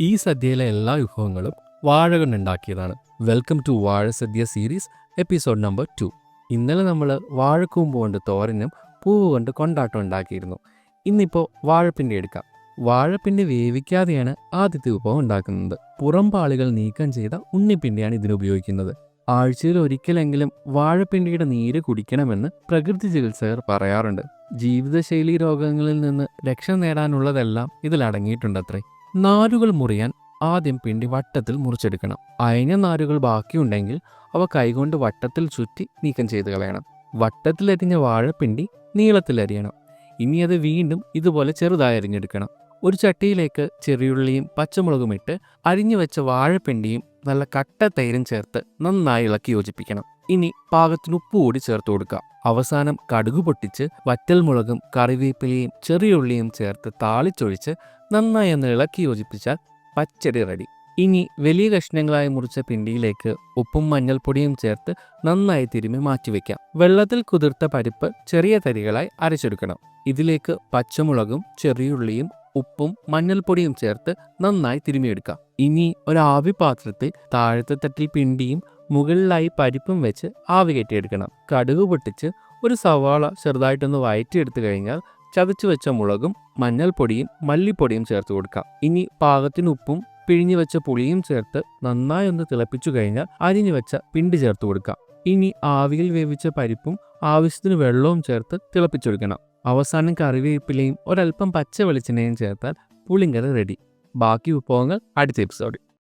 ഈ സദ്യയിലെ എല്ലാ വിഭവങ്ങളും വാഴ കൊണ്ടുണ്ടാക്കിയതാണ് വെൽക്കം ടു വാഴ sadya series episode number two ഇന്നലെ നമ്മൾ വാഴക്കൂമ്പ് കൊണ്ട് തോരനും പൂവ് കൊണ്ട് കൊണ്ടാട്ടം ഉണ്ടാക്കിയിരുന്നു. ഇന്നിപ്പോൾ വാഴപ്പിണ്ടി എടുക്കാം. വാഴപ്പിണ്ടി വേവിക്കാതെയാണ് ആദ്യത്തെ വിഭവം ഉണ്ടാക്കുന്നത്. പുറം പാളികൾ നീക്കം ചെയ്ത ഉണ്ണിപ്പിണ്ടിയാണ് ഇതിന് ഉപയോഗിക്കുന്നത്. ആഴ്ചയിൽ ഒരിക്കലെങ്കിലും വാഴപ്പിണ്ടിയുടെ നീര് കുടിക്കണമെന്ന് പ്രകൃതി ചികിത്സകർ പറയാറുണ്ട്. ജീവിതശൈലി രോഗങ്ങളിൽ നിന്ന് രക്ഷ നേടാനുള്ളതെല്ലാം ഇതിൽ അടങ്ങിയിട്ടുണ്ടത്രേ നാരുകൾ മുറിയാൻ ആദ്യം പിണ്ടി വട്ടത്തിൽ മുറിച്ചെടുക്കണം. അയഞ്ഞ നാരുകൾ ബാക്കിയുണ്ടെങ്കിൽ അവ കൈകൊണ്ട് വട്ടത്തിൽ ചുറ്റി നീക്കം ചെയ്ത് കളയണം. വട്ടത്തിലരിഞ്ഞ വാഴപ്പിണ്ടി നീളത്തിലരിയണം ഇനി അത് വീണ്ടും ഇതുപോലെ ചെറുതായി അരിഞ്ഞെടുക്കണം. ഒരു ചട്ടിയിലേക്ക് ചെറിയുള്ളിയും പച്ചമുളകും ഇട്ട് അരിഞ്ഞു വെച്ച വാഴപ്പിണ്ടിയും നല്ല കട്ട തൈരും ചേർത്ത് നന്നായി ഇളക്കി യോജിപ്പിക്കണം. ഇനി പാകത്തിന് ഉപ്പ് കൂടി ചേർത്ത് കൊടുക്കുക അവസാനം കടുക് പൊട്ടിച്ച് വറ്റൽമുളകും കറിവേപ്പിലയും ചെറിയുള്ളിയും ചേർത്ത് താളിച്ചൊഴിച്ച് നന്നായി ഒന്ന് ഇളക്കി യോജിപ്പിച്ചാൽ പച്ചടി റെഡി. ഇനി വലിയ കഷ്ണങ്ങളായി മുറിച്ച പിണ്ടിയിലേക്ക് ഉപ്പും മഞ്ഞൾപ്പൊടിയും ചേർത്ത് നന്നായി തിരുമ്മി മാറ്റിവെക്കാം വെള്ളത്തിൽ കുതിർത്ത പരിപ്പ് ചെറിയ തരികളായി അരച്ചെടുക്കണം. ഇതിലേക്ക് പച്ചമുളകും ചെറിയുള്ളിയും ഉപ്പും മഞ്ഞൾപ്പൊടിയും ചേർത്ത് നന്നായി തിരുമിയെടുക്കാം ഇനി ഒരു ആവി പാത്രത്തിൽ താഴത്തെ തട്ടിൽ പിണ്ടിയും മുകളിലായി പരിപ്പും വെച്ച് ആവി കയറ്റിയെടുക്കണം കടുക് പൊട്ടിച്ച് ഒരു സവാള ചെറുതായിട്ടൊന്ന് വയറ്റിയെടുത്തു കഴിഞ്ഞാൽ ചതച്ചു വെച്ച മുളകും മഞ്ഞൾപ്പൊടിയും മല്ലിപ്പൊടിയും ചേർത്ത് കൊടുക്കാം. ഇനി പാകത്തിന് ഉപ്പും പിഴിഞ്ഞു വെച്ച പുളിയും ചേർത്ത് നന്നായി ഒന്ന് തിളപ്പിച്ചു കഴിഞ്ഞാൽ അരിഞ്ഞു വെച്ച പിണ്ടി ചേർത്ത് കൊടുക്കാം. ഇനി ആവിയിൽ വേവിച്ച പരിപ്പും ആവശ്യത്തിന് വെള്ളവും ചേർത്ത് തിളപ്പിച്ചെടുക്കണം അവസാനം കറിവേപ്പിലയും ഒരൽപ്പം പച്ച വെളിച്ചെണ്ണയും ചേർത്താൽ പുളിങ്കറി റെഡി. ബാക്കി വിഭവങ്ങൾ അടുത്ത എപ്പിസോഡിൽ.